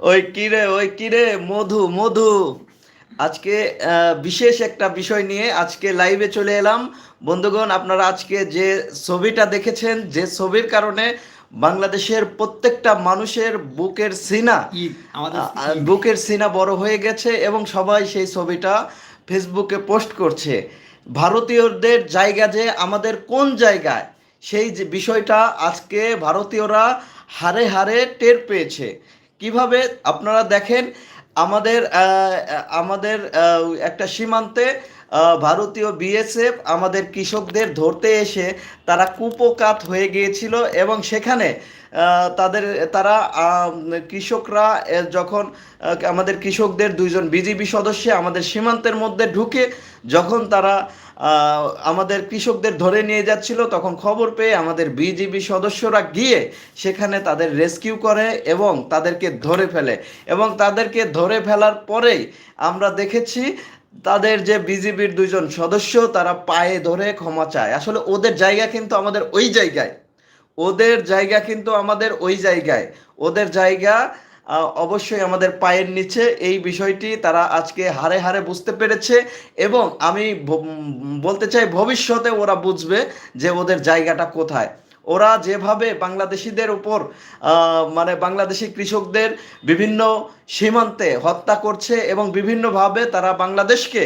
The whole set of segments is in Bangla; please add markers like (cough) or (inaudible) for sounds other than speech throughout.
ওই কিরে ওই কিরে মধু মধু। আজকে বিশেষ একটা বিষয় নিয়ে আজকে লাইভে চলে এলাম। বন্ধুগণ আপনারা আজকে যে ছবিটা দেখেছেন যে ছবির কারণে বাংলাদেশের প্রত্যেকটা মানুষের বুকের সিনা বুকের সিনা বড় হয়ে গেছে এবং সবাই সেই ছবিটা ফেসবুকে পোস্ট করছে। ভারতীয়দের জায়গা যে আমাদের কোন জায়গায়? সেই যে বিষয়টা আজকে ভারতীয়রা হারে হারে টের পেয়েছে। কীভাবে আপনারা দেখেন আমাদের আমাদের একটা সীমান্তে ভারতীয় বিএসএফ আমাদের কৃষকদের ধরতে এসে তারা কুপকাত হয়ে গিয়েছিল এবং সেখানে তাদের, তারা কৃষকরা যখন আমাদের কৃষকদের দুইজন বিজিবি সদস্য আমাদের সীমান্তের মধ্যে ঢুকে যখন তারা আমাদের কৃষকদের ধরে নিয়ে যাচ্ছিল, তখন খবর পেয়ে আমাদের বিজিবি সদস্যরা গিয়ে সেখানে তাদের রেস্কিউ করে এবং তাদেরকে ধরে ফেলে। এবং তাদেরকে ধরে ফেলার পরেই আমরা দেখেছি তাদের যে বিজিবির দুইজন সদস্য, তারা পায়ে ধরে ক্ষমা চায়। আসলে ওদের জায়গা কিন্তু আমাদের ওই জায়গায়। ওদের জায়গা কিন্তু আমাদের ওই জায়গায়। ওদের জায়গা অবশ্যই আমাদের পায়ের নিচে। এই বিষয়টি তারা আজকে হারে হারে বুঝতে পেরেছে এবং আমি বলতে চাই ভবিষ্যতে ওরা বুঝবে যে ওদের জায়গাটা কোথায়। ওরা যেভাবে বাংলাদেশিদের উপর মানে বাংলাদেশি কৃষকদের বিভিন্ন সীমান্তে হত্যা করছে এবং বিভিন্নভাবে তারা বাংলাদেশকে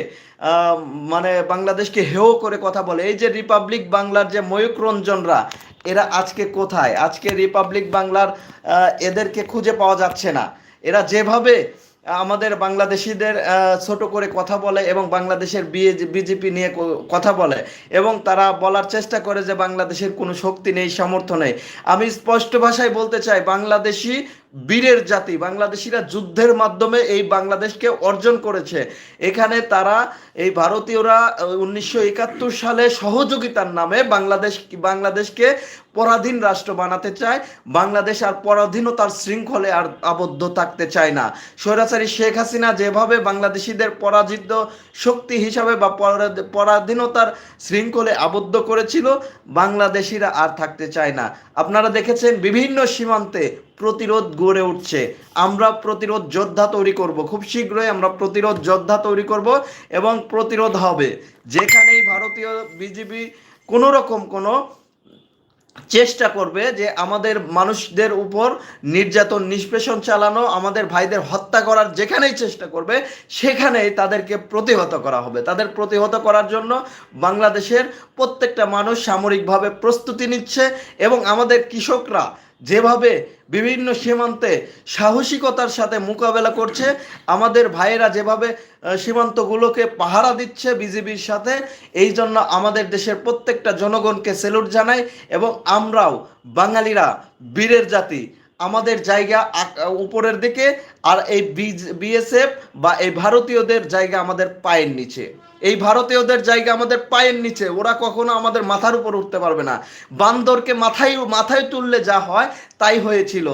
মানে বাংলাদেশকে হেয় করে কথা বলে। এই যে রিপাবলিক বাংলার যে ময়ূক রঞ্জনরা, এরা আজকে কোথায়? আজকে রিপাবলিক বাংলার এদেরকে খুঁজে পাওয়া যাচ্ছে না। এরা যেভাবে আমাদের বাংলাদেশিদের ছোট করে কথা বলে এবং বাংলাদেশের বিজেপি নিয়ে কথা বলে এবং তারা বলার চেষ্টা করে যে বাংলাদেশের কোনো শক্তি নেই, সামর্থ্য নেই। আমি স্পষ্ট ভাষায় বলতে চাই, বাংলাদেশি বীরের জাতি। বাংলাদেশিরা যুদ্ধের মাধ্যমে এই বাংলাদেশকে অর্জন করেছে। এখানে তারা, এই ভারতীয়রা উনিশশো একাত্তর সালে সহযোগিতার নামে বাংলাদেশ, বাংলাদেশকে পরাধীন রাষ্ট্র বানাতে চায়। বাংলাদেশ আর পরাধীনতার শৃঙ্খলে আর আবদ্ধ থাকতে চায় না। স্বৈরাচারী শেখ হাসিনা যেভাবে বাংলাদেশিদের পরাজিত শক্তি হিসাবে বা পরা- পরাধীনতার শৃঙ্খলে আবদ্ধ করেছিল, বাংলাদেশিরা আর থাকতে চায় না। আপনারা দেখেছেন বিভিন্ন সীমান্তে প্রতিরোধ গড়ে উঠছে। আমরা প্রতিরোধ যোদ্ধা তৈরি করব। খুব শীঘ্রই আমরা প্রতিরোধ যোদ্ধা তৈরি করব এবং প্রতিরোধ হবে। যেখানেই ভারতীয় বিজেপি কোনো রকম কোনো চেষ্টা করবে যে আমাদের মানুষদের উপর নির্যাতন, নিষ্পেষণ চালানো, আমাদের ভাইদের হত্যা করার যেখানেই চেষ্টা করবে, সেখানেই তাদেরকে প্রতিহত করা হবে। তাদের প্রতিহত করার জন্য বাংলাদেশের প্রত্যেকটা মানুষ সামরিকভাবে প্রস্তুতি নিচ্ছে এবং আমাদের কৃষকরা যেভাবে বিভিন্ন সীমান্তে সাহসিকতার সাথে মোকাবেলা করছে, আমাদের ভাইয়েরা যেভাবে সীমান্তগুলোকে পাহারা দিচ্ছে বিজিবির সাথে, এই জন্য আমাদের দেশের প্রত্যেকটা জনগণকে সেলুট জানাই এবং আমরাও বাঙালিরা, বীরের জাতি, আমাদের জায়গা উপরের দিকে আর এই বিএসএফ বা এই ভারতীয়দের জায়গা আমাদের পায়ের নিচে। এই ভারতীয়দের জায়গা আমাদের পায়ের নিচে, ওরা কখনো আমাদের মাথার উপর উঠতে পারবে না। বান্দরকে মাথায় মাথায় তুললে যা হয়, তাই হয়েছিল।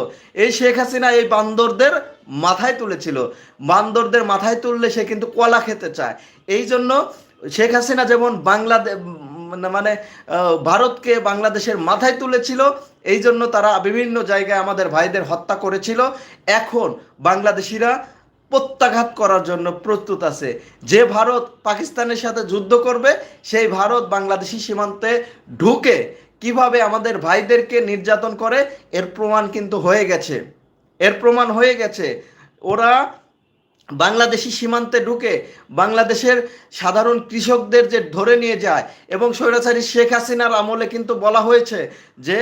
এই শেখ হাসিনা এই বান্দরদের মাথায় তুলেছিল। বান্দরদের মাথায় তুললে সে কিন্তু কলা খেতে চায়। এই জন্য শেখ হাসিনা যেমন বাংলাদেশ মানে ভারতকে বাংলাদেশের মাথায় তুলেছিল, এই জন্য তারা বিভিন্ন জায়গায় আমাদের ভাইদের হত্যা করেছিল। এখন বাংলাদেশিরা প্রত্যাঘাত করার জন্য প্রস্তুত আছে। যে ভারত পাকিস্তানের সাথে যুদ্ধ করবে, সেই ভারত বাংলাদেশি সীমান্তে ঢুকে কীভাবে আমাদের ভাইদেরকে নির্যাতন করে, এর প্রমাণ কিন্তু হয়ে গেছে। এর প্রমাণ হয়ে গেছে। ওরা বাংলাদেশি সীমান্তে ঢুকে বাংলাদেশের সাধারণ কৃষকদের যে ধরে নিয়ে যায় এবং স্বৈরাচারী শেখ হাসিনার আমলে কিন্তু বলা হয়েছে যে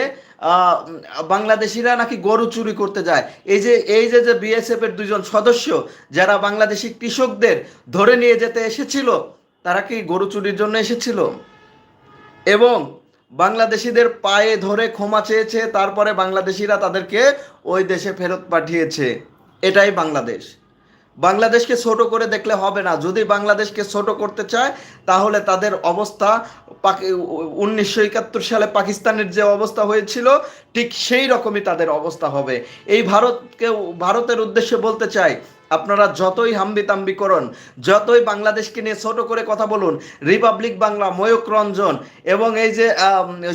বাংলাদেশিরা নাকি গরু চুরি করতে যায়। এই যে এই যে যে বিএসএফ এর দুজন সদস্য যারা বাংলাদেশি কৃষকদের ধরে নিয়ে যেতে এসেছিল, তারা কি গরু চুরির জন্য এসেছিল? এবং বাংলাদেশিদের পায়ে ধরে ক্ষমা চেয়েছে, তারপরে বাংলাদেশিরা তাদেরকে ওই দেশে ফেরত পাঠিয়েছে। এটাই বাংলাদেশ। বাংলাদেশকে ছোট করে দেখলে হবে না। যদি বাংলাদেশকে ছোট করতে চায়, তাহলে তাদের অবস্থা উনিশশো একাত্তর সালে পাকিস্তানের যে অবস্থা হয়েছিল, ঠিক সেই রকমই তাদের অবস্থা হবে। এই ভারতকে, ভারতের উদ্দেশ্যে বলতে চাই, আপনারা যতই হাম্বি তাম্বি করুন, যতই বাংলাদেশকে নিয়ে ছোট করে কথা বলুন, রিপাবলিক বাংলা ময়ূক রঞ্জন এবং এই যে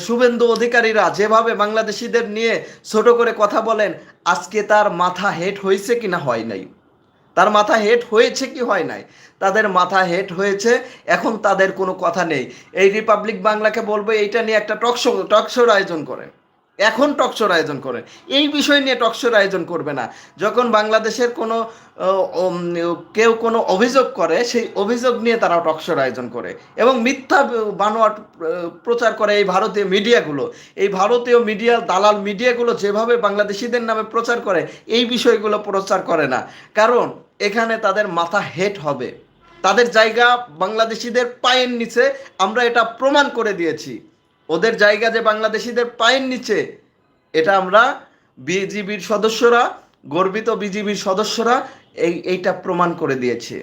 শুভেন্দু অধিকারীরা যেভাবে বাংলাদেশিদের নিয়ে ছোট করে কথা বলেন, আজকে তার মাথা হেট হয়েছে কিনা হয় নাই। তার মাথা হেট হয়েছে কি হয় নাই? তাদের মাথা হেট হয়েছে, এখন তাদের কোনো কথা নেই। এই রিপাবলিক বাংলাকে বলব, এইটা নিয়ে একটা টকশো টকশোর আয়োজন করে। এখন টকশোর আয়োজন করে। এই বিষয় নিয়ে টকশোর আয়োজন করবে না। যখন বাংলাদেশের কোনো কেউ কোনো অভিযোগ করে, সেই অভিযোগ নিয়ে তারা টকশোর আয়োজন করে। এবং মিথ্যা বানোয়াট প্রচার করে এই ভারতীয় মিডিয়াগুলো। এই ভারতীয় মিডিয়া, দালাল মিডিয়াগুলো যেভাবে বাংলাদেশিদের নামে প্রচার করে, এই বিষয়গুলো প্রচার করে না। কারণ এখানে তাদের মাথা হেট হবে। তাদের জায়গা বাংলাদেশিদের পায়ের নিচে আমরা এটা প্রমাণ করে দিয়েছি। ওদের জায়গা যে বাংলাদেশিদের পায়ের নিচে এটা আমরা বিজিবির সদস্যরা গর্বিত বিজিবির সদস্যরা এই এইটা প্রমাণ করে দিয়েছে।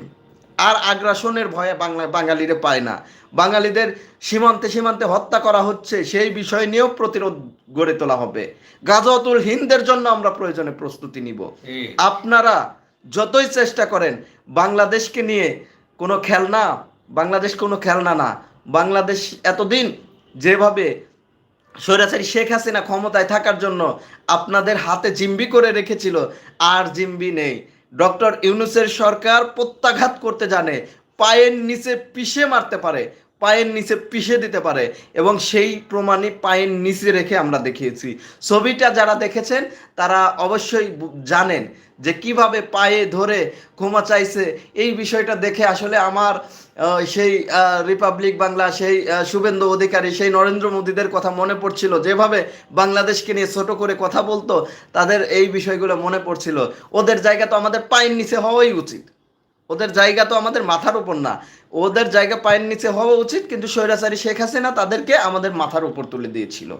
আর আগ্রাসনের ভয়ে বাংলা বাঙালিরে পায় না। বাঙালিদের সীমান্তে সীমান্তে হত্যা করা হচ্ছে সেই বিষয় নিয়েও প্রতিরোধ গড়ে তোলা হবে। গাজতুল হিন্দের জন্য আমরা প্রয়োজনে প্রস্তুতি নিব। আপনারা যতই চেষ্টা করেন, বাংলাদেশকে নিয়ে কোনো খেলনা, বাংলাদেশ কোনো খেলনা না। বাংলাদেশ এতদিন যেভাবে স্বৈরাচারী শেখ হাসিনা ক্ষমতায় থাকার জন্য আপনাদের হাতে জিম্বি করে রেখেছিল, আর জিম্বি নেই। ডক্টর ইউনুসের সরকার প্রত্যাঘাত করতে জানে, পায়ের নিচে পিষে মারতে পারে পায়ের নিচে পিষে দিতে পারে এবং সেই প্রমাণই পায়ের নিচে রেখে আমরা দেখিয়েছি। ছবিটা যারা দেখেছেন, তারা অবশ্যই জানেন যে কীভাবে পায়ে ধরে ক্ষমা চাইছে। এই বিষয়টা দেখে আসলে আমার সেই রিপাবলিক বাংলা সেই শুভেন্দু অধিকারী, সেই নরেন্দ্র মোদীদের কথা মনে পড়ছিল। যেভাবে বাংলাদেশকে নিয়ে ছোট করে কথা বলতো, তাদের এই বিষয়গুলো মনে পড়ছিল। ওদের জায়গা তো আমাদের পায়ের নিচে হওয়াই উচিত। ওদের জায়গা তো আমাদের মাথার উপর না। ওদের জায়গা পায়ের নিচে হওয়া উচিত, কিন্তু স্বৈরাচারী শেখ হাসিনা তাদেরকে আমাদের মাথার উপর তুলে দিয়েছিল।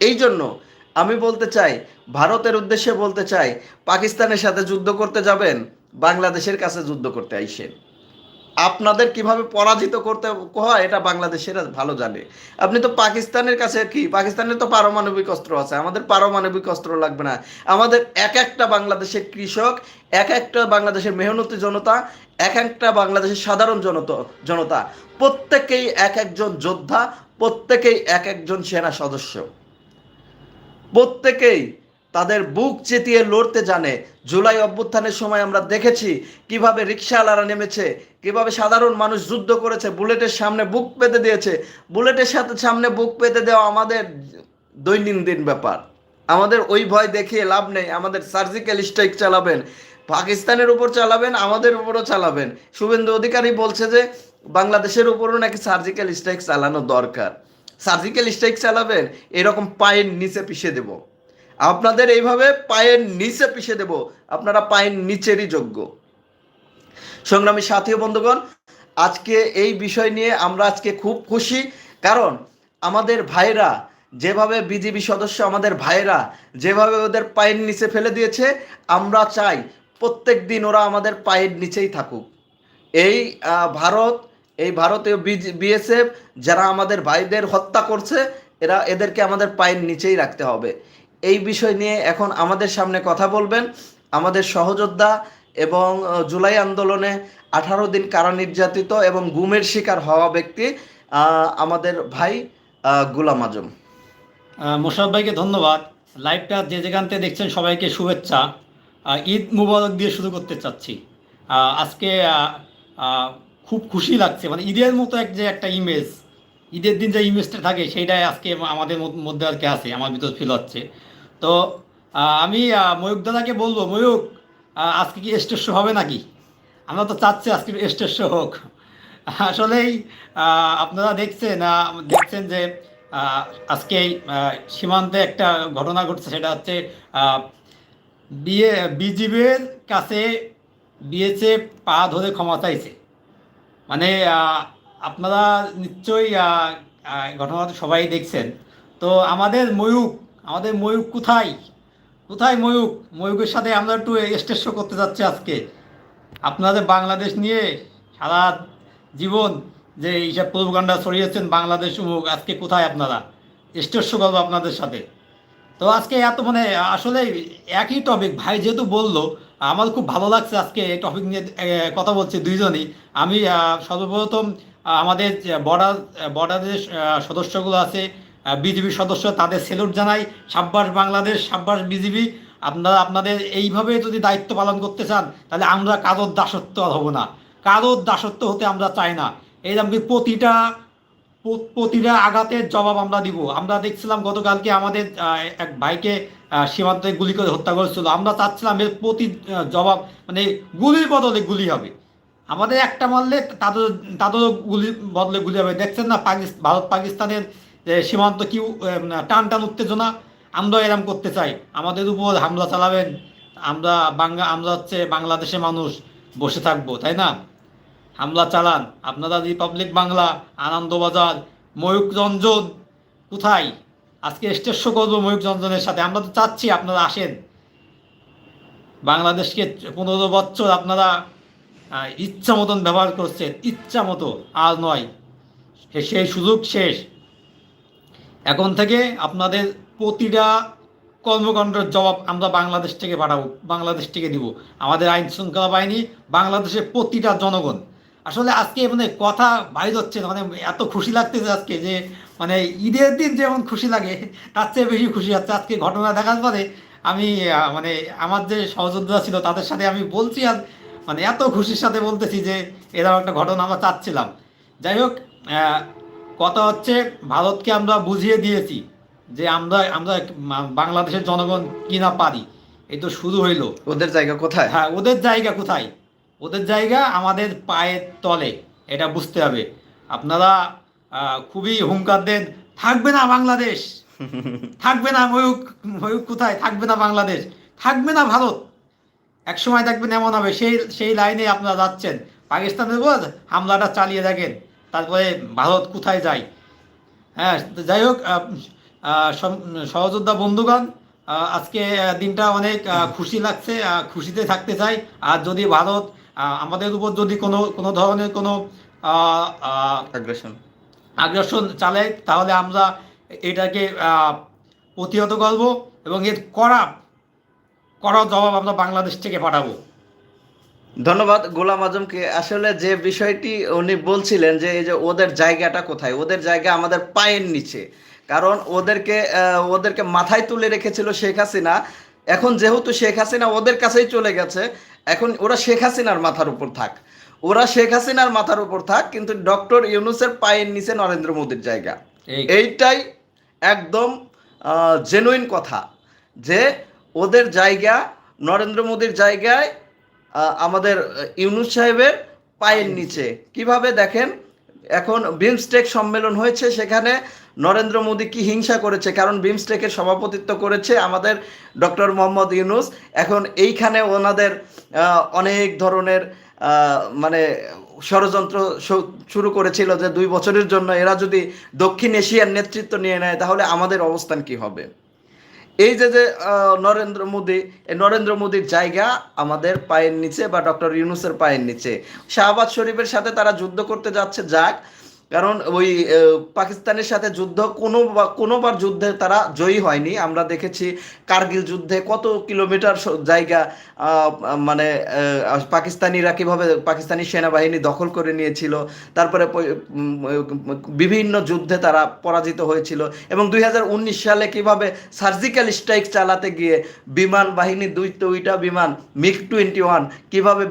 এই জন্য আমি বলতে চাই, ভারতের উদ্দেশ্যে বলতে চাই, পাকিস্তানের সাথে যুদ্ধ করতে যাবেন, বাংলাদেশের কাছে যুদ্ধ করতে আইসেন। আপনাদের কীভাবে পরাজিত করতে হয়, এটা বাংলাদেশের ভালো জানে। আপনি তো পাকিস্তানের কাছে কি, পাকিস্তানের তো পারমাণবিক অস্ত্র আছে, আমাদের পারমাণবিক অস্ত্র লাগবে না। আমাদের এক একটা বাংলাদেশের কৃষক, এক একটা বাংলাদেশের মেহনতি জনতা, এক একটা বাংলাদেশের সাধারণ জনতা জনতা। প্রত্যেকেই এক একজন যোদ্ধা, প্রত্যেকেই এক একজন সেনা সদস্য। প্রত্যেকেই তাদের বুক চেতিয়ে লড়তে জানে। জুলাই অভ্যুত্থানের সময় আমরা দেখেছি কীভাবে রিক্সাওয়ালারা নেমেছে, কীভাবে সাধারণ মানুষ যুদ্ধ করেছে, বুলেটের সামনে বুক পেতে দিয়েছে। বুলেটের সাথে সামনে বুক পেতে দেওয়া আমাদের দৈনন্দিন ব্যাপার। আমাদের ওই ভয় দেখিয়ে লাভ নেই, আমাদের সার্জিক্যাল স্ট্রাইক চালাবেন, পাকিস্তানের উপর চালাবেন, আমাদের উপরও চালাবেন। শুভেন্দু অধিকারী বলছে যে, বাংলাদেশের উপরও নাকি সার্জিক্যাল স্ট্রাইক চালানো দরকার। সার্জিক্যাল স্ট্রাইক চালাবেন, এরকম পায়ের নিচে পিষে দেব। আপনাদের এইভাবে পায়ের নিচে পিষে দেব। আপনারা পায়ের নিচেরই যোগ্য। সংগ্রামী সাথী বন্ধুগণ, আজকে এই বিষয় নিয়ে আমরা আজকে খুব খুশি। কারণ আমাদের ভাইরা যেভাবে বিজেপি সদস্য, আমাদের ভাইরা যেভাবে ওদের পায়ের নিচে ফেলে দিয়েছে, আমরা চাই প্রত্যেক দিন ওরা আমাদের পায়ের নিচেই থাকুক। এই ভারত, এই ভারতীয় বিএসএফ যারা আমাদের ভাইদের হত্যা করছে, এরা, এদেরকে আমাদের পায়ের নিচেই রাখতে হবে। এই বিষয় নিয়ে এখন আমাদের সামনে কথা বলবেন আমাদের সহযোদ্ধা এবং জুলাই আন্দোলনে আঠারো দিন কারা নির্যাতিত এবং গুমের শিকার হওয়া ব্যক্তি আমাদের ভাই গুলাম আজম। মোশারফ ভাইকে ধন্যবাদ। লাইভটা যে যেখান থেকে দেখছেন সবাইকে শুভেচ্ছা। ঈদ মুবারক দিয়ে শুরু করতে চাচ্ছি। আজকে খুব খুশি লাগছে। মানে ঈদের মতো এক যে একটা ইমেজ ঈদের দিন যে ইমেজটা থাকে, সেইটাই আজকে আমাদের মধ্যে আর কি আছে, আমার ভিতর ফিল হচ্ছে। তো আমি ময়ূক দাদাকে বলব, ময়ূক আজকে কি স্টেজ শো হবে নাকি? আমরা তো চাচ্ছি আজকে স্টেজ শো হোক। আসলেই আপনারা দেখছেন দেখছেন যে আজকে সীমান্তে একটা ঘটনা ঘটছে, সেটা হচ্ছে বিয়ে, বিজিবির কাছে বিএসএফ পা ধরে ক্ষমা চাইছে। মানে আপনারা নিশ্চয়ই ঘটনাটা সবাই দেখছেন। তো আমাদের ময়ূক আমাদের ময়ূক কোথায়? কোথায় ময়ূক ময়ূকের সাথে আমরা একটু স্টেজ শো করতে যাচ্ছি আজকে। আপনাদের বাংলাদেশ নিয়ে সারা জীবন যে এইসব প্রভুকাণ্ডা ছড়িয়েছেন বাংলাদেশ উমুক আজকে কোথায় আপনারা? স্টেজ শো করব আপনাদের সাথে। তো আজকে এত মানে আসলে একই টপিক ভাই যেহেতু বলল, আমার খুব ভালো লাগছে আজকে এই টপিক নিয়ে কথা বলছি দুইজনই। আমি সর্বপ্রথম আমাদের বর্ডার বর্ডারের সদস্যগুলো আছে বিজিবির সদস্য তাদের সেলুট জানাই, সাব্বাস বাংলাদেশ, সাব্বাস বিজিবি, আপনারা আপনাদের এইভাবে যদি দায়িত্ব পালন করতে চান, তাহলে আমরা কারোর দাসত্ব হব না। কারোর দাসত্ব হতে আমরা চাই না। এই প্রতিটা প্রতিটা আঘাতের জবাব আমরা দিব। আমরা দেখছিলাম গতকালকে আমাদের এক ভাইকে সীমান্তে গুলি করে হত্যা করেছিল। আমরা চাচ্ছিলাম এর প্রতি জবাব মানে গুলির বদলে গুলি হবে। আমাদের একটা মারলে তাদের তাদেরও গুলি বদলে গুলি হবে। দেখছেন না পাকিস্তান ভারত পাকিস্তানের সীমান্ত কি টান টান উত্তেজনা, আমরা এরম করতে চাই। আমাদের উপর হামলা চালাবেন, আমরা বাংলা, আমরা হচ্ছে বাংলাদেশের মানুষ বসে থাকব, তাই না? হামলা চালান, আপনারা রিপাবলিক বাংলা আনন্দবাজার ময়ূক রঞ্জন কোথায়? আজকে স্টেজ শো করব ময়ূক রঞ্জনের সাথে। আমরা তো চাচ্ছি আপনারা আসেন। বাংলাদেশকে পনেরো বছর আপনারা ইচ্ছা মতন ব্যবহার করছেন, ইচ্ছা মতো, আর নয়। সেই সুযোগ শেষ। এখন থেকে আপনাদের প্রতিটা কর্মকাণ্ডের জবাব আমরা বাংলাদেশ থেকে পাঠাবো বাংলাদেশ থেকে দিব। আমাদের আইন শৃঙ্খলা বাহিনী, বাংলাদেশের প্রতিটা জনগণ। আসলে আজকে মানে কথা বাইর হচ্ছে মানে এত খুশি লাগতেছে আজকে যে মানে ঈদের দিন যেমন খুশি লাগে, তার চেয়ে বেশি খুশি হচ্ছে। আজকে ঘটনা দেখার পরে আমি মানে আমার যে সহযোদ্ধা ছিল, তাদের সাথে আমি বলছি আর মানে এত খুশির সাথে বলতেছি যে, এরকম একটা ঘটনা আমরা চাচ্ছিলাম। যাই হোক কথা হচ্ছে ভারতকে আমরা বুঝিয়ে দিয়েছি যে আমরা আমরা বাংলাদেশের জনগণ কি না পারি। এই তো শুরু হইল। ওদের জায়গা কোথায়? হ্যাঁ ওদের জায়গা কোথায়? ওদের জায়গা আমাদের পায়ের তলে এটা বুঝতে হবে। আপনারা খুবই হুঙ্কার দেন থাকবে না বাংলাদেশ। (laughs) থাকবে না ময়ূক ময়ূক কোথায়? থাকবে না বাংলাদেশ। থাকবে না ভারত। এক সময় দেখবেন এমন হবে সেই সেই লাইনে আপনারা যাচ্ছেন। পাকিস্তানের উপর হামলাটা চালিয়ে দেখেন। তারপরে ভারত কোথায় যায়? হ্যাঁ যাই হোক সহযোদ্ধা বন্ধুগণ আজকে দিনটা অনেক খুশি লাগছে খুশিতে থাকতে চাই। আর যদি ভারত আমাদের উপর যদি কোনো কোনো ধরনের কোনো আগ্রাসন আগ্রাসন চালায় তাহলে আমরা এটাকে প্রতিহত করব এবং এর করা কড়া জবাব আমরা বাংলাদেশ থেকে পাঠাবো। ধন্যবাদ গোলাম আজমকে। আসলে যে বিষয়টি উনি বলছিলেন যে এই যে ওদের জায়গাটা কোথায় ওদের জায়গা আমাদের পায়ের নিচে। কারণ ওদেরকে ওদেরকে মাথায় তুলে রেখেছিল শেখ হাসিনা। এখন যেহেতু শেখ হাসিনা ওদের কাছেই চলে গেছে এখন ওরা শেখ হাসিনার মাথার উপর থাক। ওরা শেখ হাসিনার মাথার উপর থাক কিন্তু ডক্টর ইউনুসের পায়ের নিচে নরেন্দ্র মোদীর জায়গা। এইটাই একদম জেনুইন কথা যে ওদের জায়গা নরেন্দ্র মোদীর জায়গায় আমাদের ইউনুস সাহেবের পায়ের নিচে। কীভাবে দেখেন? এখন বিমস্টেক সম্মেলন হয়েছে সেখানে নরেন্দ্র মোদী কি হিংসা করেছে? কারণ বিমস্টেকের সভাপতিত্ব করেছে আমাদের ডক্টর মোহাম্মদ ইউনুস। এখন এইখানে ওনাদের অনেক ধরনের মানে ষড়যন্ত্র শুরু করেছিল যে দুই বছরের জন্য এরা যদি দক্ষিণ এশিয়ার নেতৃত্ব নিয়ে নেয় তাহলে আমাদের অবস্থান কি হবে? এই যে যে নরেন্দ্র মোদী নরেন্দ্র মোদীর জায়গা আমাদের পায়ের নিচে বা ডক্টর ইউনুসের পায়ের নিচে। শাহবাজ শরীফের সাথে তারা যুদ্ধ করতে যাচ্ছে, যাক। কারণ ওই পাকিস্তানের সাথে যুদ্ধ কোনো কোনোবার যুদ্ধে তারা জয়ী হয়নি। আমরা দেখেছি কার্গিল যুদ্ধে কত কিলোমিটার জায়গা মানে পাকিস্তানিরা কীভাবে পাকিস্তানি সেনাবাহিনী দখল করে নিয়েছিল, তারপরে বিভিন্ন যুদ্ধে তারা পরাজিত হয়েছিল এবং দুই হাজার উনিশ সালে কীভাবে সার্জিক্যাল স্ট্রাইক চালাতে গিয়ে বিমান বাহিনী দুই, দুইটা বিমান মিগ টোয়েন্টি ওয়ান কীভাবে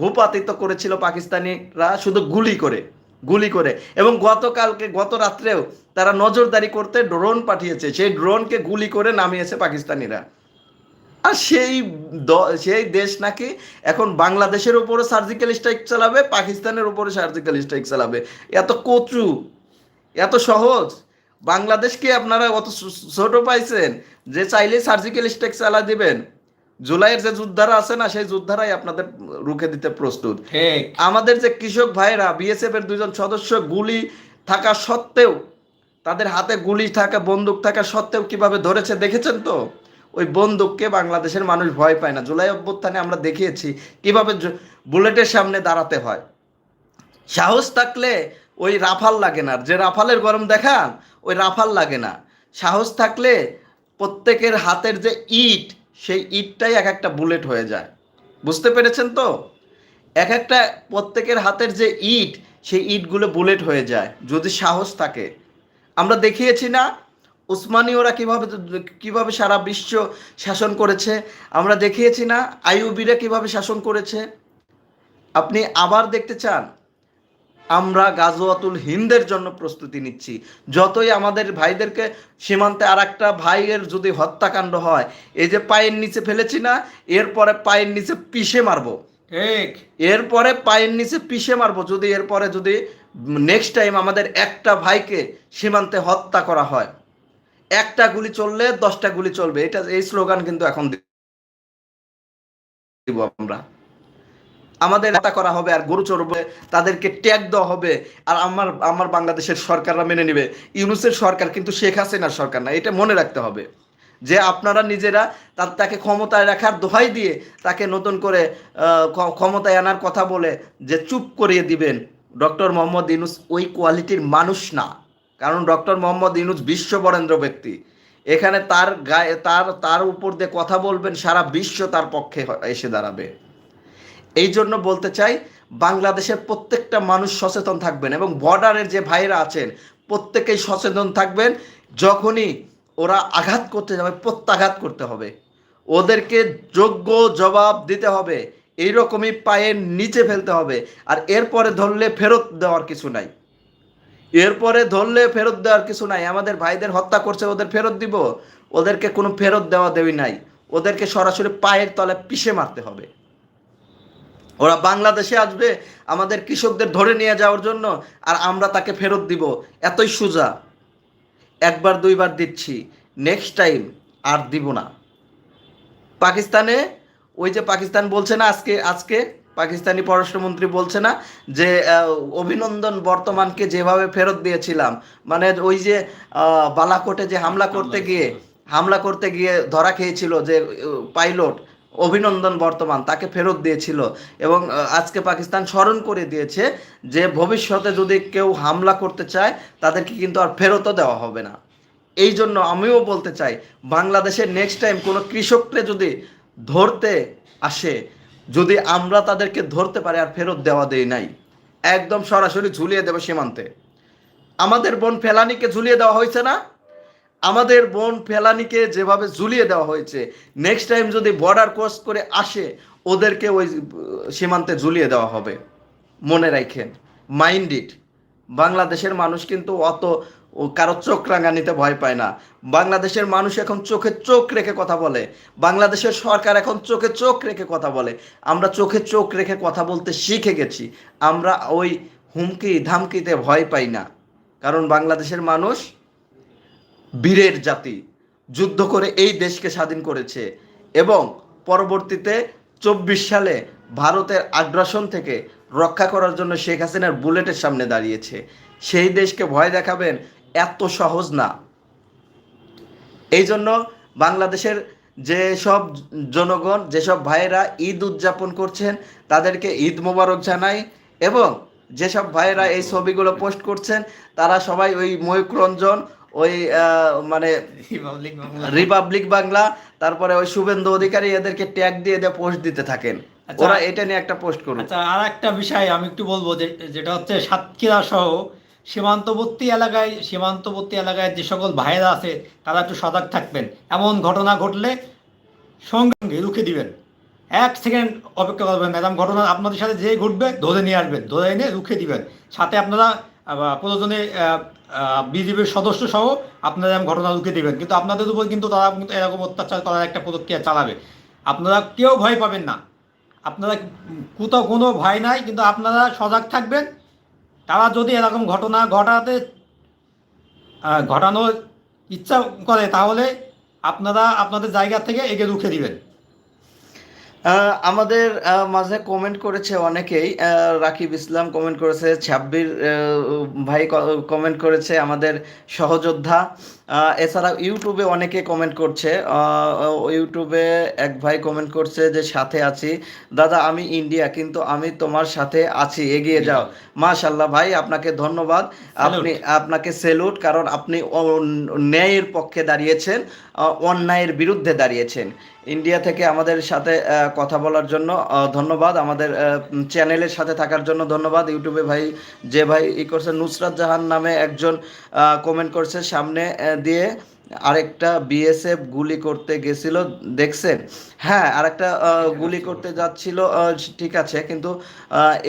ভূপাতিত করেছিল পাকিস্তানিরা, শুধু গুলি করে। গুলি করে। এবং গতকালকে, গত রাত্রেও তারা নজরদারি করতে ড্রোন পাঠিয়েছে। সেই ড্রোনকে গুলি করে নামিয়েছে পাকিস্তানিরা। আর সেই সেই দেশ নাকি এখন বাংলাদেশের উপরে সার্জিক্যাল স্ট্রাইক চালাবে, পাকিস্তানের উপরে সার্জিক্যাল স্ট্রাইক চালাবে। এত কচু, এত সহজ। বাংলাদেশকে আপনারা অত ছোট পাইছেন যে চাইলে সার্জিক্যাল স্ট্রাইক চালা দিবেন। জুলাইয়ের যে যোদ্ধারা আছে না সেই যোদ্ধারাই আপনাদের রুখে দিতে প্রস্তুত। আমাদের যে কৃষক ভাইরা বিএসএফ এর দুজন সদস্য গুলি থাকা সত্ত্বেও তাদের হাতে গুলি থাকা বন্দুক থাকা সত্ত্বেও কীভাবে ধরেছে দেখেছেন তো? ওই বন্দুককে বাংলাদেশের মানুষ ভয় পায় না। জুলাই অভ্যুত্থানে আমরা দেখিয়েছি কীভাবে বুলেটের সামনে দাঁড়াতে হয়। সাহস থাকলে ওই রাফাল লাগে না। যে রাফালের গরম দেখান ওই রাফাল লাগে না। সাহস থাকলে প্রত্যেকের হাতের যে ইট সেই ইটটাই এক একটা বুলেট হয়ে যায়। বুঝতে পেরেছেন তো? এক একটা প্রত্যেকের হাতের যে ইট, সেই ইটগুলো বুলেট হয়ে যায়, যদি সাহস থাকে। আমরা দেখিয়েছি না উসমানীয়রা কীভাবে কীভাবে সারা বিশ্ব শাসন করেছে। আমরা দেখিয়েছি না আইউবিরা কীভাবে শাসন করেছে। আপনি আবার দেখতে চান আমরা গাজওয়াতুল হিন্দের জন্য প্রস্তুতি নিচ্ছি। যতই আমাদের ভাইদেরকে সীমান্তে আর একটা ভাইয়ের যদি হত্যাকাণ্ড হয় এই যে পায়ের নিচে ফেলেছি না এরপরে পায়ের নিচে পিষে মারবো। এরপরে পায়ের নিচে পিষে মারবো যদি এরপরে যদি নেক্সট টাইম আমাদের একটা ভাইকে সীমান্তে হত্যা করা হয়। একটা গুলি চললে দশটা গুলি চলবে। এটা এই স্লোগান কিন্তু এখন দিব আমরা। আমাদের হত্যা করা হবে আর গরু চড়বে, তাদেরকে ট্যাগ দেওয়া হবে, আর আমার আমার বাংলাদেশের সরকাররা মেনে নেবে। ইউনুসের সরকার কিন্তু শেখ হাসিনার সরকার না, এটা মনে রাখতে হবে। যে আপনারা নিজেরা তার, তাকে ক্ষমতায় রাখার দোহাই দিয়ে তাকে নতুন করে ক্ষমতায় আনার কথা বলে যে চুপ করিয়ে দিবেন, ডক্টর মোহাম্মদ ইউনুস ওই কোয়ালিটির মানুষ না। কারণ ডক্টর মোহাম্মদ ইউনুস বিশ্ব বরেন্দ্র ব্যক্তি। এখানে তার গায়ে, তার তার উপর দিয়ে কথা বলবেন, সারা বিশ্ব তার পক্ষে এসে দাঁড়াবে। এই জন্য বলতে চাই বাংলাদেশের প্রত্যেকটা মানুষ সচেতন থাকবেন এবং বর্ডারের যে ভাইরা আছেন প্রত্যেকেই সচেতন থাকবেন যখনই ওরা আঘাত করতে যাবে, প্রত্যাঘাত করতে হবে। ওদেরকে যোগ্য জবাব দিতে হবে, এইরকমই পায়ের নিচে ফেলতে হবে। আর এরপরে ধরলে ফেরত দেওয়ার কিছু নাই। এরপরে ধরলে ফেরত দেওয়ার কিছু নাই। আমাদের ভাইদের হত্যা করছে, ওদের ফেরত দিব। ওদেরকে কোনো ফেরত দেওয়া দেওয়াই নাই। ওদেরকে সরাসরি পায়ের তলে পিষে মারতে হবে। ওরা বাংলাদেশে আসবে আমাদের কৃষকদের ধরে নিয়ে যাওয়ার জন্য আর আমরা তাকে ফেরত দিব। এতই সোজা। একবার দুইবার দিচ্ছি। নেক্সট টাইম আর দিব না। পাকিস্তানে ওই যে পাকিস্তান বলছে না আজকে আজকে পাকিস্তানি পররাষ্ট্রমন্ত্রী বলছে না যে অভিনন্দন বর্তমানকে যেভাবে ফেরত দিয়েছিলাম। মানে ওই যে বালাকোটে যে হামলা করতে গিয়ে হামলা করতে গিয়ে ধরা খেয়েছিল যে পাইলট। অভিনন্দন বর্তমান, তাকে ফেরত দিয়েছিল এবং আজকে পাকিস্তান স্মরণ করে দিয়েছে যে ভবিষ্যতে যদি কেউ হামলা করতে চায়, তাদেরকে কিন্তু আর ফেরতও দেওয়া হবে না। এই জন্য আমিও বলতে চাই, বাংলাদেশের নেক্সট টাইম কোনো কৃষককে যদি ধরতে আসে, যদি আমরা তাদেরকে ধরতে পারি, আর ফেরত দেওয়া দেই নাই। একদম সরাসরি ঝুলিয়ে দেবে সীমান্তে। আমাদের বোন ফেলানিকে ঝুলিয়ে দেওয়া হয়েছে না? আমাদের বোন ফেলানিকে যেভাবে ঝুলিয়ে দেওয়া হয়েছে নেক্সট টাইম যদি বর্ডার ক্রস করে আসে, ওদেরকে ওই সীমান্তে ঝুলিয়ে দেওয়া হবে। মনে রাখেন মাইন্ড ইট বাংলাদেশের মানুষ কিন্তু অত কারও চোখ রাঙানিতে ভয় পায় না। বাংলাদেশের মানুষ এখন চোখে চোখ রেখে কথা বলে। বাংলাদেশের সরকার এখন চোখে চোখ রেখে কথা বলে। আমরা চোখে চোখ রেখে কথা বলতে শিখে গেছি। আমরা ওই হুমকি, ধামকিতে ভয় পাই না। কারণ বাংলাদেশের মানুষ বীরের জাতি যুদ্ধ করে এই দেশকে স্বাধীন করেছে এবং পরবর্তীতে চব্বিশ সালে ভারতের আগ্রাসন থেকে রক্ষা করার জন্য শেখ হাসিনার বুলেটের সামনে দাঁড়িয়েছে। সেই দেশকে ভয় দেখাবেন এত সহজ না। এই জন্য বাংলাদেশের যেসব জনগণ, যেসব ভাইয়েরা ঈদ উদযাপন করছেন, তাদেরকে ঈদ মোবারক জানাই এবং যেসব ভাইয়েরা এই ছবিগুলো পোস্ট করছেন, তারা সবাই ওই ময়ূক রঞ্জন ওই মানে রিপাবলিক বাংলা। তারপরে ওই শুভেন্দু অধিকারী এদেরকে ট্যাগ দিয়ে দিয়ে পোস্ট দিতে থাকেন। আচ্ছা। ওরা এটা নিয়ে একটা পোস্ট করুন আচ্ছা আর একটা বিষয় আমি একটু বলব যে যেটা হচ্ছে সাতক্ষীরা সহ সীমান্তবর্তী এলাকায় সীমান্তবর্তী এলাকায় যে সকল ভাইরা আছে তারা একটু সজাগ থাকবেন। এমন ঘটনা ঘটলে সঙ্গে সঙ্গে রুখে দিবেন। এক সেকেন্ড অপেক্ষা করবেন ম্যাডাম। ঘটনা আপনাদের সাথে যে ঘটবে ধরে নিয়ে আসবেন ধরে এনে রুখে দিবেন। সাথে আপনারা প্রয়োজনে বিজেপির সদস্য সহ আপনারা এরকম ঘটনা রুখে দেবেন। কিন্তু আপনাদের উপর কিন্তু তারা কিন্তু এরকম অত্যাচার করার একটা প্রতিক্রিয়া চালাবে। আপনারা কেউ ভয় পাবেন না। আপনারা কোথাও কোনো ভয় নাই, কিন্তু আপনারা সজাগ থাকবেন। তারা যদি এরকম ঘটনা ঘটাতে ঘটানোর ইচ্ছা করে, তাহলে আপনারা আপনাদের জায়গা থেকে এগে রুখে দিবেন। আমাদের মাঝে কমেন্ট করেছে অনেকেই রাকিব ইসলাম কমেন্ট করেছে, ছাব্বির ভাই কমেন্ট করেছে আমাদের সহযোদ্ধা। এছাড়া ইউটিউবে অনেকে কমেন্ট করছে ইউটিউবে এক ভাই কমেন্ট করছে যে সাথে আছি। দাদা আমি ইন্ডিয়া কিন্তু আমি তোমার সাথে আছি। এগিয়ে যাও। মাশাল্লাহ ভাই আপনাকে ধন্যবাদ। আপনি আপনাকে সেলুট কারণ আপনি ন্যায়ের পক্ষে দাঁড়িয়েছেন অন্যায়ের বিরুদ্ধে দাঁড়িয়েছেন। ইন্ডিয়া থেকে আমাদের সাথে কথা বলার জন্য ধন্যবাদ। আমাদের চ্যানেলের সাথে থাকার জন্য ধন্যবাদ। ইউটিউবে ভাই যে ভাই ই করছে নুসরাত জাহান নামে একজন কমেন্ট করছে। সামনে দিয়ে আরেকটা বিএসএফ গুলি করতে গেছিল দেখছেন? হ্যাঁ আরেকটা গুলি করতে যাচ্ছিল ঠিক আছে কিন্তু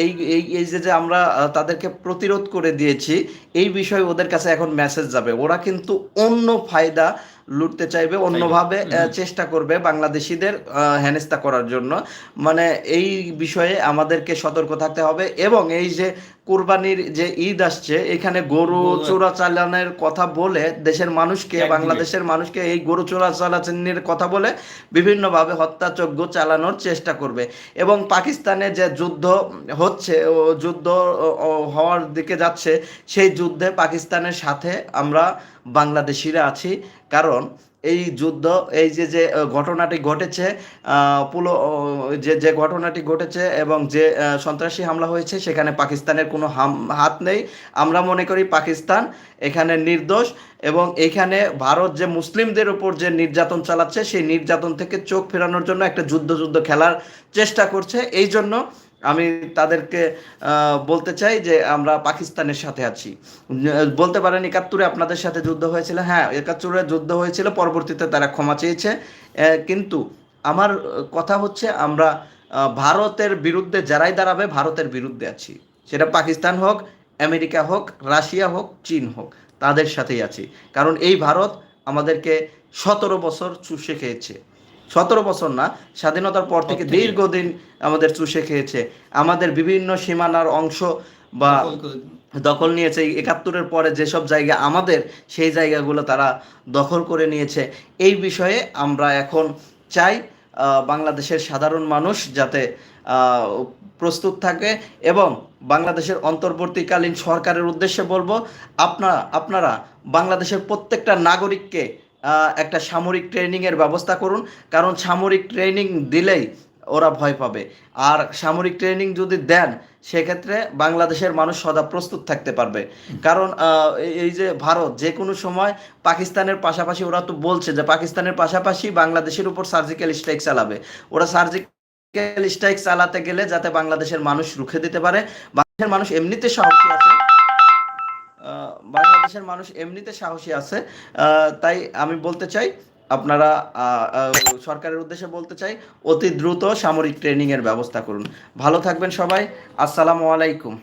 এই এই এই যে যে আমরা তাদেরকে প্রতিরোধ করে দিয়েছি এই বিষয়ে ওদের কাছে এখন মেসেজ যাবে। ওরা কিন্তু অন্য ফায়দা লুটতে চাইবে অন্যভাবে চেষ্টা করবে বাংলাদেশিদের হেনস্থা করার জন্য। মানে এই বিষয়ে আমাদেরকে সতর্ক থাকতে হবে এবং এই যে কুরবানির যে ঈদ আসছে এখানে গরু গরু- চোরাচালানের কথা বলে দেশের মানুষকে বাংলাদেশের মানুষকে এই গরু চোরাচালানের কথা বলে বিভিন্নভাবে হত্যাযজ্ঞ চালানোর চেষ্টা করবে। এবং পাকিস্তানে যে যুদ্ধ হচ্ছে ও যুদ্ধ হওয়ার দিকে যাচ্ছে সেই যুদ্ধে পাকিস্তানের সাথে আমরা বাংলাদেশিরা আছি। কারণ এই যুদ্ধ, এই যে যে ঘটনাটি ঘটেছে পুলো যে যে ঘটনাটি ঘটেছে এবং যে সন্ত্রাসী হামলা হয়েছে, সেখানে পাকিস্তানের কোনো হাত নেই। আমরা মনে করি পাকিস্তান এখানে নির্দোষ এবং এখানে ভারত যে মুসলিমদের উপর যে নির্যাতন চালাচ্ছে, সেই নির্যাতন থেকে চোখ ফেরানোর জন্য একটা যুদ্ধ যুদ্ধ খেলার চেষ্টা করছে। এই জন্য আমি তাদেরকে বলতে চাই যে আমরা পাকিস্তানের সাথে আছি। বলতে পারেন একাত্তরে আপনাদের সাথে যুদ্ধ হয়েছিল। হ্যাঁ একাত্তরে যুদ্ধ হয়েছিল, পরবর্তীতে তারা ক্ষমা চেয়েছে। কিন্তু আমার কথা হচ্ছে আমরা ভারতের বিরুদ্ধে যারাই দাঁড়াবে, ভারতের বিরুদ্ধে আছি। সেটা পাকিস্তান হোক, আমেরিকা হোক, রাশিয়া হোক, চীন হোক, তাদের সাথেই আছি। কারণ এই ভারত আমাদেরকে সতেরো বছর চুষে খেয়েছে। সতেরো বছর না স্বাধীনতার পর থেকে। দীর্ঘদিন আমাদের চুষে খেয়েছে। আমাদের বিভিন্ন সীমানার অংশ বা দখল নিয়েছে। একাত্তরের পরে যেসব জায়গা আমাদের সেই জায়গাগুলো তারা দখল করে নিয়েছে। এই বিষয়ে আমরা এখন চাই বাংলাদেশের সাধারণ মানুষ যাতে প্রস্তুত থাকে এবং বাংলাদেশের অন্তর্বর্তীকালীন সরকারের উদ্দেশ্যে বলব আপনারা আপনারা বাংলাদেশের প্রত্যেকটা নাগরিককে একটা সামরিক ট্রেনিংয়ের ব্যবস্থা করুন, কারণ সামরিক ট্রেনিং দিলেই ওরা ভয় পাবে। আর সামরিক ট্রেনিং যদি দেন, সেক্ষেত্রে বাংলাদেশের মানুষ সদা প্রস্তুত থাকতে পারবে। কারণ এই- যে ভারত, যে কোনো সময় পাকিস্তানের পাশাপাশি, ওরা তো বলছে যে পাকিস্তানের পাশাপাশি বাংলাদেশের উপর সার্জিক্যাল স্ট্রাইক চালাবে। ওরা সার্জিক্যাল স্ট্রাইক চালাতে গেলে যাতে বাংলাদেশের মানুষ রুখে দিতে পারে, বাংলাদেশের মানুষ এমনিতে সাহসী আছে। বাংলাদেশের মানুষ এমনিতে সাহসী আছে। তাই আমি বলতে চাই, আপনারা সরকারের উদ্দেশ্যে বলতে চাই, অতি দ্রুত সামরিক ট্রেনিং এর ব্যবস্থা করুন। ভালো থাকবেন সবাই। আসসালামু আলাইকুম।